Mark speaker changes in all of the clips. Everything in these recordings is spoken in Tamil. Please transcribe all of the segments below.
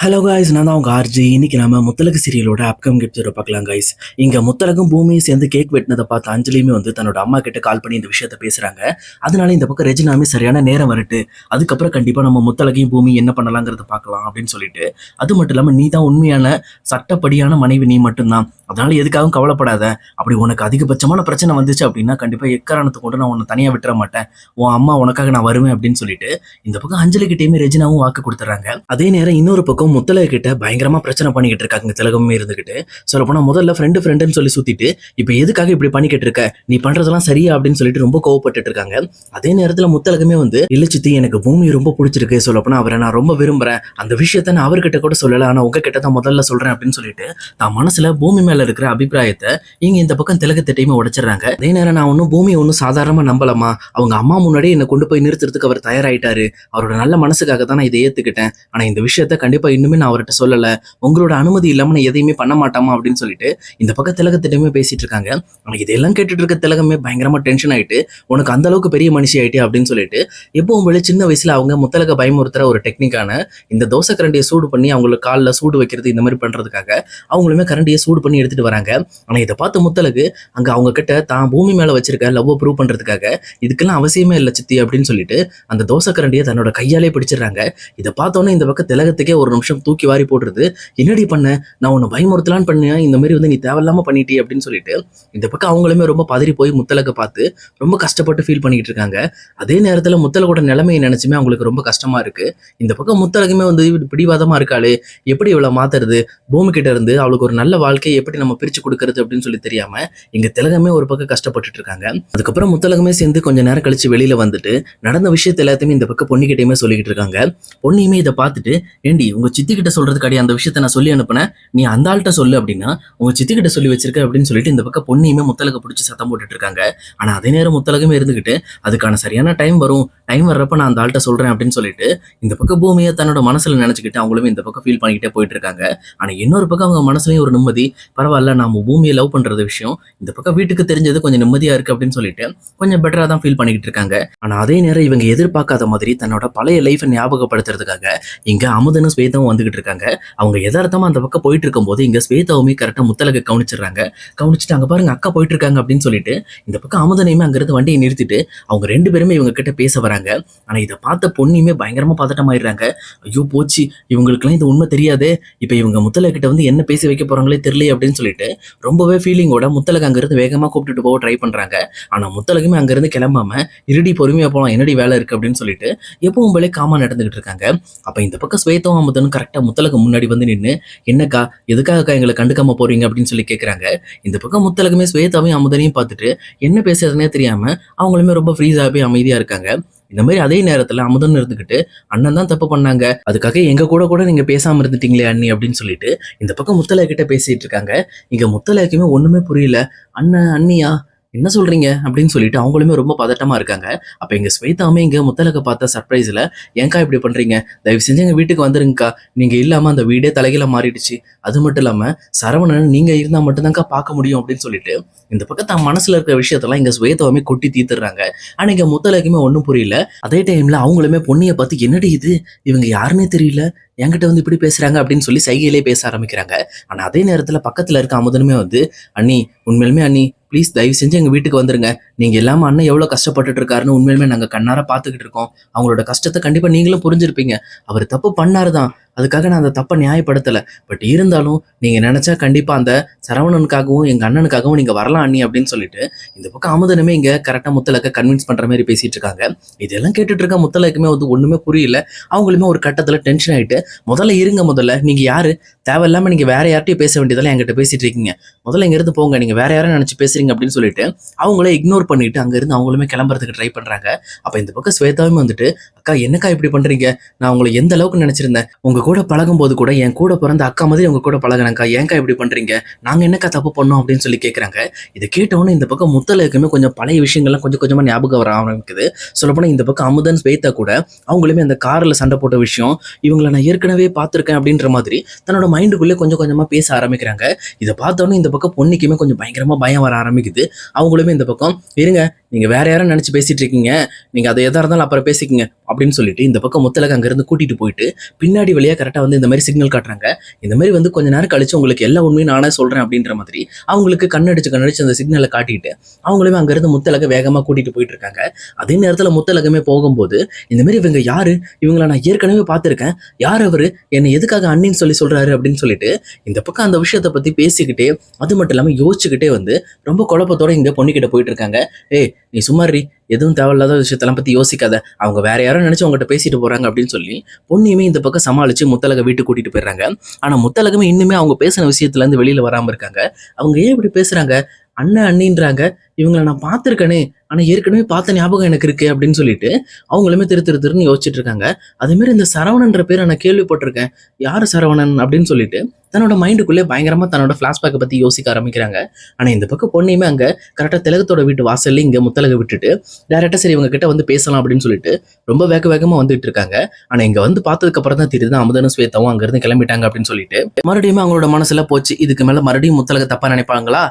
Speaker 1: ஹலோ காய்ஸ் நான் தான் உங்கள் ஆர்ஜி இன்னைக்கு நம்ம முத்தலகு சீரியலோட அப்கம் கிப்ஸோட பார்க்கலாம் காய்ஸ் இங்கே முத்தலகும் பூமியும் சேர்ந்து கேக் வெட்டினதை பார்த்து அஞ்சலியுமே வந்து தன்னோட அம்மா கிட்ட கால் பண்ணி இந்த விஷயத்த பேசுகிறாங்க அதனால இந்த பக்கம் ரெஜினாமே சரியான நேரம் வரட்டு. அதுக்கப்புறம் கண்டிப்பாக நம்ம முத்தலகையும் பூமி என்ன பண்ணலாங்கிறத பார்க்கலாம் அப்படின்னு சொல்லிட்டு. அது மட்டும் இல்லாமல் நீ தான் உண்மையான சட்டப்படியான மனைவி நீ மட்டும்தான். அதனால எதுக்காகவும் கவலைப்படாத. அப்படி உனக்கு அதிகபட்சமான பிரச்சனை வந்துச்சு அப்படின்னா கண்டிப்பாக எக்காரணத்தை கொண்டு நான் உன்னை தனியாக விட்டுற மாட்டேன். உன் அம்மா உனக்காக நான் வருவேன் அப்படின்னு சொல்லிட்டு இந்த பக்கம் அஞ்சலி கிட்டேயுமே ரெஜினாவும் வாக்கு கொடுத்துறாங்க. அதே நேரம் இன்னொரு பக்கம் முத்தலக கிட்ட பயங்கரமாக பிரச்சனை பண்ணிக்கிட்டு இருக்காங்க திலகமே இருந்துகிட்டு. சொல்ல போனா முதல்ல ஃப்ரெண்டு ஃப்ரெண்டுன்னு சொல்லி சுற்றிட்டு இப்போ எதுக்காக இப்படி பண்ணிக்கிட்டு இருக்க? நீ பண்ணுறதெல்லாம் சரியா? அப்படின்னு சொல்லிட்டு ரொம்ப கோவப்பட்டுட்டு இருக்காங்க. அதே நேரத்தில் முத்தலகமே வந்து இல்ல சித்தி எனக்கு பூமி ரொம்ப பிடிச்சிருக்கு. சொல்லப்போனால் அவரை நான் ரொம்ப விரும்புகிறேன் அந்த விஷயத்த நான் அவர்கிட்ட கூட சொல்லலை. ஆனால் உங்ககிட்ட தான் முதல்ல சொல்கிறேன் அப்படின்னு சொல்லிட்டு தான் மனசில் பூமி மேலே இருக்கிற அபிப்பிராயத்தை இங்க இந்த பக்கம் திலகத்திட்டையுமே உடைச்சிடுறாங்க. அதே நேரம் நான் ஒன்றும் பூமி ஒன்றும் சாதாரணமா நம்பலாமா அவங்க அம்மா முன்னாடியே என்னை கொண்டு போய் நிறுத்துறதுக்கு அவர் தயாராயிட்டாரு. அவரோட நல்ல மனசுக்காக தான் நான் இதை ஏத்துக்கிட்டேன். ஆனா இந்த விஷயத்த கண்டிப்பா இன்னுமே நான் அவர்கிட்ட சொல்லல. உங்களோட அனுமதி இல்லாம நான் எதையுமே பண்ண மாட்டாமா அப்படின்னு சொல்லிட்டு இந்த பக்கம் திலகத்திட்டமே பேசிட்டு இருக்காங்க. ஆனா இதெல்லாம் கேட்டுட்டு இருக்க திலகமே பயங்கரமா டென்ஷன் ஆயிட்டு உனக்கு அந்த அளவுக்கு பெரிய மனுஷி ஆயிட்டு அப்படின்னு சொல்லிட்டு எப்பவும் போல சின்ன வயசுல அவங்க முத்தலக பயமுறுத்துற ஒரு டெக்னிக்கான இந்த தோசை கரண்டியை சூடு பண்ணி அவங்களுக்கு காலில் சூடு வைக்கிறது இந்த மாதிரி பண்றதுக்காக அவங்களுமே கரண்டியை சூடு பண்ணி எடுத்துட்டு வராங்க. ஆனா இதை பார்த்து முத்தலகு அங்க அவங்க கிட்ட தான் பூமி மேல வச்சிருக்க லவ் ப்ரூவ் பண்றதுக்காக இதுக்கெல்லாம் அவசியமே இல்லை சித்தி அப்படின்னு சொல்லிட்டு அந்த தோசை கரண்டியை தன்னோட கையாலே பிடிச்சிடுறாங்க. இதை பார்த்தோன்னே இந்த பக்கம் திலகத்துக்கே ஒரு நிமிஷம் தூக்கி வாரி போடுறது என்னடி பண்ண? நான் உன்னை பயமுறுத்தலான்னு பண்ணேன் இந்த மாதிரி வந்து நீ தேவையில்லாம பண்ணிட்டே அப்படின்னு சொல்லிட்டு இந்த பக்கம் அவங்களுமே ரொம்ப பதறி போய் முத்தலகை பார்த்து ரொம்ப கஷ்டப்பட்டு ஃபீல் பண்ணிட்டு இருக்காங்க. அதே நேரத்துல முத்தலகோட நிலைமையை நினைச்சுமே அவங்களுக்கு ரொம்ப கஷ்டமா இருக்கு. இந்த பக்கம் முத்தலகுமே வந்து பிடிவாதமா இருக்காளே எப்படி இவளை மாத்துறது? பூமி கிட்ட இருந்து அவளுக்கு ஒரு நல்ல வாழ்க்கையை எப்படி நம்ம பிரிச்சு கொடுக்கறது அப்படின்னு சொல்லி தெரியாம இங்க திலகமே ஒரு பக்கம் கஷ்டப்பட்டுட்டு இருக்காங்க. அதுக்கப்புறம் முத்தலகமே சேர்ந்து கொஞ்ச நேரம் கழிச்சு வெளியில வந்துட்டு நடந்த விஷயத்த எல்லாத்தையுமே இந்த பக்கம் பொண்ணுகிட்டயுமே சொல்லிக்கிட்டு இருக்காங்க. பொண்ணையுமே இதை பார்த்துட்டு ஏண்டி உங்க சித்தி கிட்ட சொல்றதுக்காடி அந்த விஷயத்த நான் சொல்லி அனுப்புனேன். நீ அந்த ஆள்கிட்ட சொல்லு அப்படின்னா உங்க சித்தி கிட்ட சொல்லி வச்சிருக்க அப்படின்னு சொல்லிட்டு இந்த பக்கம் பொண்ணையுமே முத்தலக பிடிச்சி சத்தம் போட்டுட்டு இருக்காங்க. ஆனா அதே நேரம் முத்தலகமே இருந்துகிட்டு அதுக்கான சரியான டைம் வரும். டைம் வர்றப்ப நான் அந்த ஆள்கிட்ட சொல்றேன் அப்படின்னு சொல்லிட்டு இந்த பக்கம் பூமியை தன்னோட மனசுல நினைச்சுக்கிட்டு அவங்களுமே இந்த பக்கம் ஃபீல் பண்ணிக்கிட்டே போயிட்டு இருக்காங்க. ஆனா இன்னொரு பக்கம் அவங்க மனசுலயும் ஒரு நிம்மதி பரவாயில்ல நம்ம பூமியை லவ் பண்றது விஷயம். இந்த பக்கம் வீட்டுக்கு தெரிஞ்சது கொஞ்சம் நிம்மதியா இருக்கு அப்படின்னு சொல்லிட்டு கொஞ்சம் பெட்டரா தான் ஃபீல் பண்ணிக்கிட்டு இருக்காங்க. ஆனா அதே நேரம் இவங்க எதிர்பார்க்காத மாதிரி தன்னோட பழைய லைஃபை ஞாபகப்படுத்துறதுக்காக இங்க அமுதனும் ஸ்வேதாவும் வந்துகிட்டு இருக்காங்க. அவங்க எதார்த்தமாக அந்த பக்கம் போயிட்டு இருக்கும்போது இங்கே ஸ்வேதாவுமே கரெக்டாக முத்தலகை கவனிச்சிடுறாங்க. கவனிச்சுட்டு அங்க பாருங்க அக்கா போயிட்டு இருக்காங்க அப்படின்னு சொல்லிட்டு இந்த பக்கம் அமுதனையுமே அங்கிருந்து வண்டியை நிறுத்திட்டு அவங்க ரெண்டு பேருமே இவங்க கிட்ட பேச வராங்க. ஆனா இதை பார்த்த பொண்ணுமே பயங்கரமா பதட்டமாயிடுறாங்க. ஐயோ போச்சு. இவங்களுக்குலாம் இது உண்மை தெரியாது. இப்போ இவங்க முத்தலை கிட்ட வந்து என்ன பேசி வைக்க போறாங்களே தெரியல அப்படின்னு சொல்லிட்டு ரொம்பவே ஃபீலிங்கோட முத்தலக அங்கிருந்து வேகமா கூப்பிட்டுட்டு போக ட்ரை பண்றாங்க. ஆனா முத்தலகுமே அங்கிருந்து கிளம்பாம இருடி பொறுமையா போலாம் என்னடி வேலை இருக்கு? அப்படின்னு சொல்லிட்டு எப்பவும் போல காமா நடந்துகிட்டு இருக்காங்க. அப்போ இந்த பக்கம் ஸ்வேதம் அமுதனும் கரெக்டா முத்தலகு முன்னாடி வந்து நின்று என்னக்கா எதுக்காகக்கா எங்களை கண்டுக்காம போறீங்க? அப்படின்னு சொல்லி கேட்குறாங்க இந்த பக்கம் முத்தலகுமே ஸ்வேதாவையும் அமுதனையும் பார்த்துட்டு என்ன பேசுறதுனே தெரியாம அவங்களுமே ரொம்ப ஃப்ரீஸாகவே அமைதியாக இருக்காங்க. இந்த மாதிரி அதே நேரத்துல அமுதன் இருந்துகிட்டு அண்ணன் தான் தப்பு பண்ணாங்க. அதுக்காக எங்க கூட கூட நீங்க பேசாம இருந்துட்டீங்களே அண்ணி அப்படின்னு சொல்லிட்டு இந்த பக்கம் முத்தலை கிட்ட பேசிட்டு இருக்காங்க. இங்க முத்தலைக்குமே ஒண்ணுமே புரியல. அண்ணன் அண்ணியா? என்ன சொல்றீங்க? அப்படின்னு சொல்லிட்டு அவங்களுமே ரொம்ப பதட்டமா இருக்காங்க. அப்ப எங்க ஸ்வேதாமே இங்க முத்தலக பார்த்த சர்ப்ரைஸ்ல ஏன்க்கா இப்படி பண்றீங்க? தயவு செஞ்சு எங்க வீட்டுக்கு வந்துருங்கக்கா. நீங்க இல்லாம அந்த வீடே தலைகீழ மாறிடுச்சு. அது மட்டும் இல்லாம சரவணன் நீங்க இருந்தா மட்டும்தான்க்கா பார்க்க முடியும் அப்படின்னு சொல்லிட்டு இந்த பக்கம் தான் மனசுல இருக்கிற விஷயத்தெல்லாம் இங்க ஸ்வேதாவுமே கொட்டி தீத்துறாங்க ஆனா இங்க முத்தலகுமே ஒன்றும் புரியல. அதே டைம்ல அவங்களுமே பொண்ணியை பார்த்து என்னடி இது? இவங்க யாருன்னே தெரியல. என்கிட்ட வந்து இப்படி பேசுறாங்க அப்படின்னு சொல்லி சைகையிலே பேச ஆரம்பிக்கிறாங்க. ஆனா அதே நேரத்துல பக்கத்துல இருக்க அமுதனுமே வந்து அண்ணி உண்மையிலுமே அண்ணி ப்ளீஸ் தயவு செஞ்சு எங்கள் வீட்டுக்கு வந்துருங்க. நீங்கள் எல்லாமே அண்ணன் எவ்வளோ கஷ்டப்பட்டுட்டு இருக்காருன்னு உண்மையிலுமே நாங்கள் கண்ணார பார்த்துக்கிட்டு இருக்கோம். அவங்களோட கஷ்டத்தை கண்டிப்பாக நீங்களும் புரிஞ்சிருப்பீங்க. அவர் தப்பு பண்ணாருதான். அதுக்காக நான் அந்த தப்பை நியாயப்படுத்தலை. பட் இருந்தாலும் நீங்கள் நினச்சா கண்டிப்பாக அந்த சரவணனுக்காகவும் எங்கள் அண்ணனுக்காகவும் நீங்கள் வரலாம் அண்ணி அப்படின்னு சொல்லிட்டு இந்த பக்கம் அமுதனுமே இங்கே கரெக்டாக முத்தலக்க கன்வின்ஸ் பண்ணுற மாதிரி பேசிகிட்டு இருக்காங்க. இதெல்லாம் கேட்டுட்டு இருக்க முத்தலக்குமே வந்து ஒன்றுமே புரியல. அவங்களுமே ஒரு கட்டத்தில் டென்ஷன் ஆகிட்டு முதல்ல இருங்க முதல்ல நீங்கள் யார்? தேவையில்லாமல் நீங்கள் வேற யார்ட்டையும் பேச வேண்டியதெல்லாம் என்கிட்ட பேசிட்டு இருக்கீங்க. முதல்ல இங்கேருந்து போங்க நீங்கள் வேற யாரும் நினச்சி பேசுறீங்க அப்படின்னு சொல்லிட்டு அவங்கள இக்னோர் பண்ணிட்டு அங்கேருந்து அவங்களுமே கிளம்புறதுக்கு ட்ரை பண்ணுறாங்க அப்போ இந்த பக்கம் ஸ்வேதாவும் வந்துட்டு அக்கா என்னக்கா இப்படி பண்றீங்க? நான் உங்களை எந்த அளவுக்கு நினைச்சிருந்தேன்? உங்க கூட பழகும் போது கூட என் கூட பிறந்த அக்கா மாதிரி உங்க கூட பழகினக்கா ஏன்க்கா இப்படி பண்றீங்க? நாங்க என்னக்கா தப்பு பண்ணோம்? அப்படின்னு சொல்லி கேட்குறாங்க இதை கேட்டவொன்னே இந்த பக்கம் முத்தலுக்குமே கொஞ்சம் பழைய விஷயங்கள்லாம் கொஞ்சம் கொஞ்சமா ஞாபகம் வர ஆரம்பிக்குது. சொல்லப்போனா இந்த பக்கம் அமுதன் ஸ்வேதா கூட அவங்களுமே அந்த கார்ல சண்டை போட்ட விஷயம் இவங்களை நான் ஏற்கனவே பார்த்துருக்கேன் அப்படின்ற மாதிரி தன்னோட மைண்டுக்குள்ளே கொஞ்சம் கொஞ்சமா பேச ஆரம்பிக்கிறாங்க. இதை பார்த்தோன்னே இந்த பக்கம் பொண்ணுக்குமே கொஞ்சம் பயங்கரமா பயம் வர ஆரம்பிக்குது. அவங்களுமே இந்த பக்கம் இருங்க நீங்க வேற யாரும் நினைச்சு பேசிட்டு இருக்கீங்க. நீங்க அதை எதா இருந்தாலும் அப்புறம் பேசிக்கங்க. அப்படின்னு சொல்லிட்டு இந்த பக்கம் முத்தலக அங்கேருந்து கூட்டிட்டு போயிட்டு பின்னாடி வழியாக கரெக்டாக வந்து இந்த மாதிரி சிக்னல் காட்டுறாங்க. இந்த மாதிரி வந்து கொஞ்ச நேரம் கழிச்சு உங்களுக்கு எல்லா உண்மையும் நானே சொல்கிறேன் அப்படின்ற மாதிரி அவங்களுக்கு கண்ணடிச்சு கண்ணடிச்சு அந்த சிக்னலை காட்டிட்டு அவங்களுமே அங்கேருந்து முத்தலக வேகமாக கூட்டிட்டு போயிட்டு இருக்காங்க. அதே நேரத்தில் முத்தலகமே போகும்போது இந்த மாதிரி இவங்க யாரு? இவங்கள நான் ஏற்கனவே பார்த்துருக்கேன். யார் அவர்? என்னை எதுக்காக அண்ணின்னு சொல்லி சொல்கிறாரு அப்படின்னு சொல்லிட்டு இந்த பக்கம் அந்த விஷயத்தை பற்றி பேசிக்கிட்டே அது மட்டும் இல்லாமல் யோசிச்சுக்கிட்டே வந்து ரொம்ப குழப்பத்தோட இங்கே பொண்ணுக்கிட்ட போயிட்டு இருக்காங்க. ஏய் நீ சும்மாரி எதுவும் தேவையில்லாத விஷயத்தெல்லாம் பற்றி யோசிக்காத. அவங்க வேற யாரும் நினச்சி அவங்ககிட்ட பேசிட்டு போறாங்க அப்படின்னு சொல்லி பொண்ணையுமே இந்த பக்கம் சமாளித்து முத்தலக வீட்டுக்கு கூட்டிட்டு போயிடுறாங்க. ஆனால் முத்தலகமே இன்னுமே அவங்க பேசின விஷயத்துலேருந்து வெளியில் வராமல் இருக்காங்க. அவங்க ஏன் இப்படி பேசுகிறாங்க அண்ணன் அண்ணின்றாங்க. இவங்களை நான் பார்த்துருக்கேனே. ஆனா ஏற்கனவே பார்த்த ஞாபகம் எனக்கு இருக்கு அப்படின்னு சொல்லிட்டு அவங்களுமே திரு திரு திருன்னு யோசிச்சுட்டு இருக்காங்க. அதேமாரி மாதிரி இந்த சரவணன்ற பேரை நான் கேள்விப்பட்டிருக்கேன். யாரு சரவணன் அப்படின்னு சொல்லிட்டு தன்னோட மைண்டுக்குள்ளே பயங்கரமா தன்னோட ஃப்ளாஷ்பேக்கை பத்தி யோசிக்க ஆரம்பிக்கிறாங்க. ஆனா இந்த பக்கம் பொண்ணையுமே அங்க கரெக்டா திலகத்தோட வீட்டு வாசல்ல இங்க முத்தலக விட்டுட்டு டேரக்டா சரி இவங்க கிட்ட வந்து பேசலாம் அப்படின்னு சொல்லிட்டு ரொம்ப வேக வேகமா வந்துட்டு இருக்காங்க. ஆனா இங்க வந்து பார்த்ததுக்கு அப்புறம் தான் தெரியுது அமுதனும் ஸ்வேதாவும் அங்க இருந்து கிளம்பிட்டாங்க அப்படின்னு சொல்லிட்டு. மறுபடியும் அவங்களோட மனசுல போச்சு இதுக்கு மேல மறுபடியும் முத்தலக தப்பா நினைப்பாங்களா?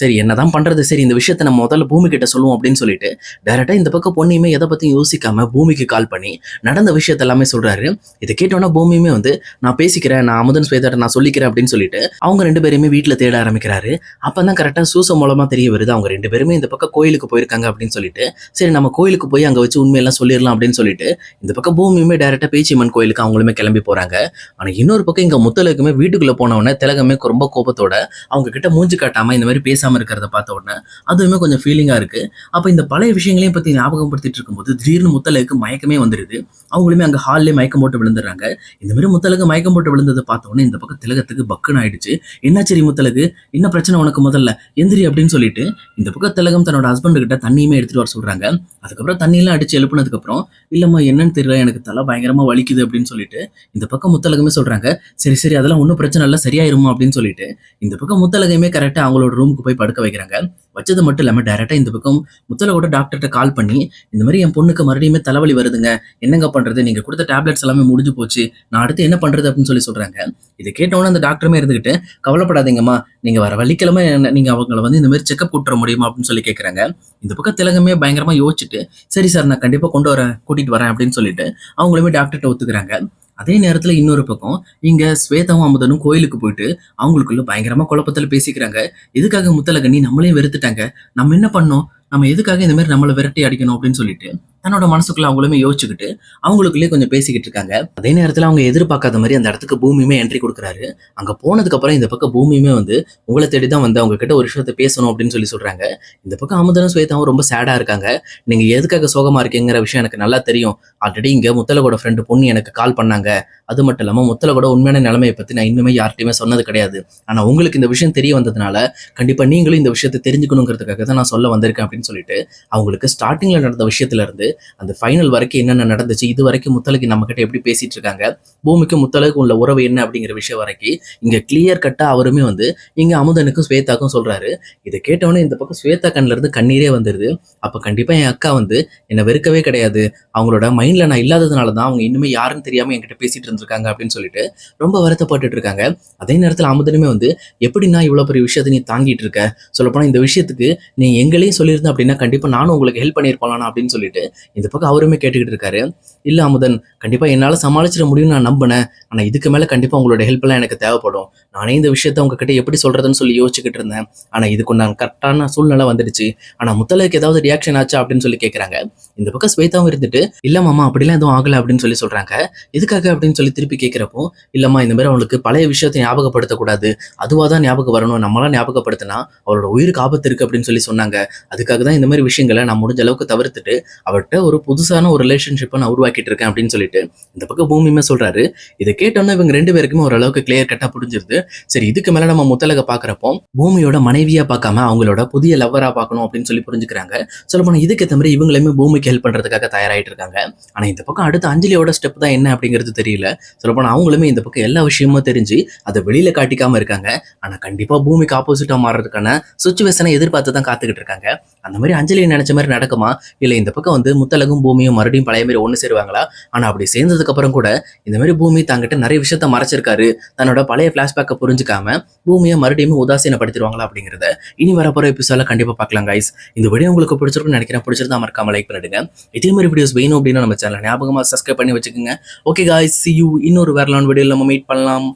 Speaker 1: சரி என்னதான் பண்றது? சரி இந்த விஷயத்தை நம்ம முதல்ல பூமி கிட்ட சொல்லுவோம் அப்படின்னு சொல்லிட்டு டேரக்டா இந்த பக்கம் பொண்ணையுமே எதை பற்றியும் யோசிக்காம பூமிக்கு கால் பண்ணி நடந்த விஷயத்த எல்லாமே சொல்றாரு. இதை கேட்டோன்னா பூமியுமே வந்து நான் பேசிக்கிறேன் நான் அமுதன் ஸ்வேதாட்ட நான் சொல்லிக்கிறேன் அப்படின்னு சொல்லிட்டு அவங்க ரெண்டு பேருமே வீட்டில் தேட ஆரம்பிக்கிறாரு. அப்போ தான் கரெக்டாக சூசம் மூலமா தெரிய வருது அவங்க ரெண்டு பேருமே இந்த பக்கம் கோயிலுக்கு போயிருக்காங்க அப்படின்னு சொல்லிட்டு சரி நம்ம கோயிலுக்கு போய் அங்கே வச்சு உண்மையெல்லாம் சொல்லிடலாம் அப்படின்னு சொல்லிட்டு இந்த பக்கம் பூமியுமே டேரெக்டாக பேச்சியம்மன் கோயிலுக்கு அவங்களுமே கிளம்பி போறாங்க. ஆனால் இன்னொரு பக்கம் இங்கே முத்தலுக்குமே வீட்டுக்குள்ள போனவுடனே திலகமே ரொம்ப கோபத்தோட அவங்க கிட்ட மூஞ்சி காட்டாமல் இந்த மாதிரி பேசாமல் இருக்கிறத பார்த்த உடனே அதுவுமே கொஞ்சம் ஃபீலிங்காக இருக்கு. அப்போ இந்த பழைய விஷயங்களையும் பற்றி ஞாபகப்படுத்திட்டு இருக்கும்போது திடீர்னு முத்தலுக்கு மயக்கமே வந்துடுது அவங்களுமே அங்கே ஹால்லே மயக்கம் போட்டு விழுந்துடுறாங்க. இந்த மாதிரி முத்தலுக்கு மயக்கம் போட்டு விழுந்ததை பார்த்தோன்னே இந்த பக்கம் திலகத்துக்கு பக்குன்னு ஆயிடுச்சு என்ன சரி முத்தலுக்கு என்ன பிரச்சனை உனக்கு முதல்ல? எந்திரி அப்படின்னு சொல்லிட்டு இந்த பக்கம் திலகம் தன்னோட ஹஸ்பண்ட் கிட்ட தண்ணியுமே எடுத்துட்டு வர சொல்றாங்க. அதுக்கப்புறம் தண்ணியெல்லாம் அடிச்சு எழுப்புனதுக்கப்புறம் இல்லைம்மா இல்லம்மா என்னன்னு தெரியல எனக்கு தலை பயங்கரமா வலிக்குது அப்படின்னு சொல்லிட்டு இந்த பக்கம் முத்தலகமே சொல்றாங்க. சரி சரி அதெல்லாம் ஒன்றும் பிரச்சனை இல்லை சரியாயிருமா அப்படின்னு சொல்லிட்டு இந்த பக்கம் முத்தலகமே கரெக்டாக அவங்களோட ரூமுக்கு போய் படுக்க வைக்கிறாங்க. வச்சது மட்டும் இல்லாமல் டேரெக்டாக இந்த பக்கம் முத்தலகோட டாக்டர்கிட்ட கால் பண்ணி இந்த மாதிரி என் பொண்ணுக்கு மறுபடியுமே தலைவலி வருதுங்க என்னங்க பண்ணுறது நீங்கள் கொடுத்த டேப்லெட்ஸ் எல்லாமே முடிஞ்சு போச்சு நான் அடுத்து என்ன பண்ணுறது அப்படின்னு சொல்லி சொல்கிறாங்க இது கேட்டவொன்னே அந்த டாக்டருமே இருந்துக்கிட்டு கவலைப்படாதீங்கம்மா நீங்கள் வர வள்ளிக்கிழமை என்ன- நீங்கள் அவங்கள வந்து இந்த மாதிரி செக்அப் கூட்டுற முடியுமா? அப்படின்னு சொல்லி கேட்குறாங்க இந்த பக்கம் திலகமே பயங்கரமாக யோசிச்சுட்டு சரி சார் நான் கண்டிப்பாக கொண்டு வரேன் கூட்டிட்டு வரேன் அப்படின்னு சொல்லிட்டு அவங்களுமே டாக்டர்கிட்ட ஒத்துக்கிறாங்க. அதே நேரத்துல இன்னொரு பக்கம் இங்க ஸ்வேதாவும் அமுதனும் கோயிலுக்கு போயிட்டு அவங்களுக்குள்ள பயங்கரமா குழப்பத்துல பேசிக்கிறாங்க. இதுக்காக முத்தலகண்ணி நம்மளையும் வெறுத்துட்டாங்க? நம்ம என்ன பண்ணோம்? நம்ம எதுக்காக இந்த மாதிரி நம்மளை விரட்டி அடிக்கணும் அப்படின்னு சொல்லிட்டு தன்னோட மனசுக்குள்ள அவங்களுமே யோசிச்சுக்கிட்டு அவங்களுக்குள்ளே கொஞ்சம் பேசிக்கிட்டு இருக்காங்க. அதே நேரத்துல அவங்க எதிர்பார்க்காத மாதிரி அந்த இடத்துக்கு பூமியுமே என்ட்ரி கொடுக்குறாரு. அங்க போனதுக்கப்புறம் இந்த பக்கம் பூமியுமே வந்து உங்களை தேடி தான் வந்து அவங்க கிட்ட ஒரு விஷயத்த பேசணும் அப்படின்னு சொல்லி சொல்றாங்க. இந்த பக்கம் அமுதனும் ஸ்வேதாவும் ரொம்ப சேடா இருக்காங்க. நீங்க எதுக்காக சோகமா இருக்கீங்கிற விஷயம் எனக்கு நல்லா தெரியும். ஆல்ரெடி இங்க முத்தலகோட ஃப்ரெண்டு பொண்ணு எனக்கு கால் பண்ணாங்க. அது மட்டும் இல்லாமல் முத்தலகோட உண்மையான நிலைமையை பத்தி நான் இன்னுமே யார்கிட்டயுமே சொன்னது கிடையாது. ஆனா உங்களுக்கு இந்த விஷயம் தெரிய வந்ததுனால கண்டிப்பா நீங்களும் இந்த விஷயத்தை தெரிஞ்சுக்கணுங்கிறதுக்காக தான் நான் சொல்ல வந்திருக்கேன் அப்படின்னு சொல்லிட்டு அவங்களுக்கு ஸ்டார்டிங்ல நடந்த விஷயத்துல இருந்து அந்த ஃபைனல் வரைக்கும் என்னென்ன நடந்துச்சு இது வரைக்கும் முத்தலுக்கு நம்ம கிட்ட எப்படி பேசிட்டு இருக்காங்க பூமிக்கு முத்தலகு உள்ள உறவு என்ன அப்படிங்கிற விஷயம் வரைக்கும் இங்க கிளியர் கட்டா அவருமே வந்து இங்க அமுதனுக்கும் ஸ்வேதாக்கும் சொல்றாரு. இதை கேட்டவொடனே இந்த பக்கம் ஸ்வேதா கண்ணுல இருந்து கண்ணீரே வந்துருது. அப்ப கண்டிப்பா என் அக்கா வந்து என்னை வெறுக்கவே கிடையாது. அவங்களோட மைண்ட்ல நான் இல்லாததுனால தான் அவங்க இன்னுமே யாருன்னு தெரியாம என்கிட்ட பேசிட்டு இருந்திருக்காங்க அப்படின்னு சொல்லிட்டு ரொம்ப வருத்தப்பட்டுட்டு இருக்காங்க. அதே நேரத்துல அமுதனுமே வந்து எப்படி நான் இவ்வளவு பெரிய விஷயத்தை நீ தாங்கிட்டு இருக்க? சொல்லப்போனா இந்த விஷயத்துக்கு நீ எங்களையும் சொல்லியிருந்த அப்படின்னா கண்டிப்பா நானும் உங்களுக்கு ஹெல்ப் பண்ணியிருப்பானா அப்படின்னு சொல்லிட்டு இந்த பக்கம் அவருமே கேட்டுக்கிட்டு இருக்காரு. இல்லை அமுதன் கண்டிப்பா என்னால சமாளிச்சிட முடியும்னு நான் நம்பினேன். ஆனா இதுக்கு மேலே கண்டிப்பா உங்களோட ஹெல்ப் எல்லாம் எனக்கு தேவைப்படும். நானே இந்த விஷயத்த உங்ககிட்ட எப்படி சொல்றதுன்னு சொல்லி யோசிச்சுக்கிட்டு இருந்தேன். ஆனா இதுக்கு நான் கரெக்டான சூழ்நிலை வந்துடுச்சு. ஆனா முத்தலுக்கு ஏதாவது ரியாக்ஷன் ஆச்சா அப்படின்னு சொல்லி கேக்குறாங்க. இந்த பக்கம் ஸ்வேதாவும் இருந்துட்டு இல்லை மாமா அப்படிலாம் எதுவும் ஆகல அப்படின்னு சொல்லி சொல்றாங்க. எதுக்காக? அப்படின்னு சொல்லி திருப்பி கேட்குறப்போ இல்லம்மா இந்த மாதிரி அவளுக்கு பழைய விஷயத்தை ஞாபகப்படுத்தக்கூடாது. அதுவாக தான் ஞாபகம் வரணும். நம்மளாம் ஞாபகப்படுத்தினா அவளோட உயிருக்கு ஆபத்து இருக்கு அப்படின்னு சொல்லி சொன்னாங்க. அதுக்காக தான் இந்த மாதிரி விஷயங்களை நான் முடிஞ்ச அளவுக்கு தவிர்த்துட்டு அவர்கிட்ட ஒரு புதுசான ஒரு ரிலேஷன்ஷிப்பை நான் உருவாக்கிட்டு இருக்கேன் அப்படின்னு சொல்லிட்டு இந்த பக்கம் பூமியுமே சொல்றாரு. இதை கேட்டோன்னா இவங்க ரெண்டு பேருக்குமே ஓரளவுக்கு கிளியர் கட்டாக புரிஞ்சிருது. சரி இதுக்கு மேல நம்ம முத்தலக பாக்குறப்போ பூமியோட மனைவியா பார்க்காம அவங்களோட புதிய லவ்வராக பார்க்கணும் அப்படின்னு சொல்லி புரிஞ்சுக்கிறாங்க. சொல்ல போனா இதுக்கு மாதிரி இவங்களுமே பூமிக்கு ஹெல்ப் பண்றதுக்காக தயாராயிட்டு இருக்காங்க ஆனா இந்த பக்கம் அடுத்த அஞ்சலியோட ஸ்டெப் தான் என்ன அப்படிங்கிறது தெரியல. சொல்ல போனா அவங்களுமே இந்த பக்கம் எல்லா விஷயமும் தெரிஞ்சு அதை வெளியில காட்டிக்காம இருக்காங்க. ஆனா கண்டிப்பா பூமிக்கு ஆப்போசிட்டாக மாறுறதுக்கான சுச்சுவேஷனை எதிர்பார்த்து தான் காத்துக்கிட்டு இருக்காங்க அந்த மாதிரி அஞ்சலி நினைச்ச மாதிரி நடக்குமா? இல்லை இந்த பக்கம் வந்து முத்தலகும் பூமியும் மறுபடியும் பழைய மாதிரி ஒன்று சேருவாங்களா? ஆனா அப்படி சேர்ந்ததுக்கு அப்புறம் கூட இந்த மாதிரி பூமி தங்கிட்ட நிறைய விஷயத்த மறைச்சிருக்காரு. தன்னோட பழைய ஃப்ளாஷ்பேக்கை புரிஞ்சுக்காம பூமியை மறுபடியும் உதாசீனப்படுத்திடுவாங்களா அப்படிங்கிறத இனி வரப்போற எபிசோட கண்டிப்பா பார்க்கலாம் கைஸ் இந்த வீடியோ உங்களுக்கு பிடிச்சிருக்கும்னு நினைக்கிறேன். பிடிச்சிருந்தா மறக்காம லைக் பண்ணிடுங்க. இதே மாதிரி வீடியோஸ் வேணும் அப்படின்னா நம்ம சேனல் ஞாபகமா சப்ஸ்கிரைப் பண்ணி வச்சுக்கோங்க. ஓகே காய்ஸ் see இன்னொரு வரலான் வீடியோவில் நம்ம மீட் பண்ணலாம்.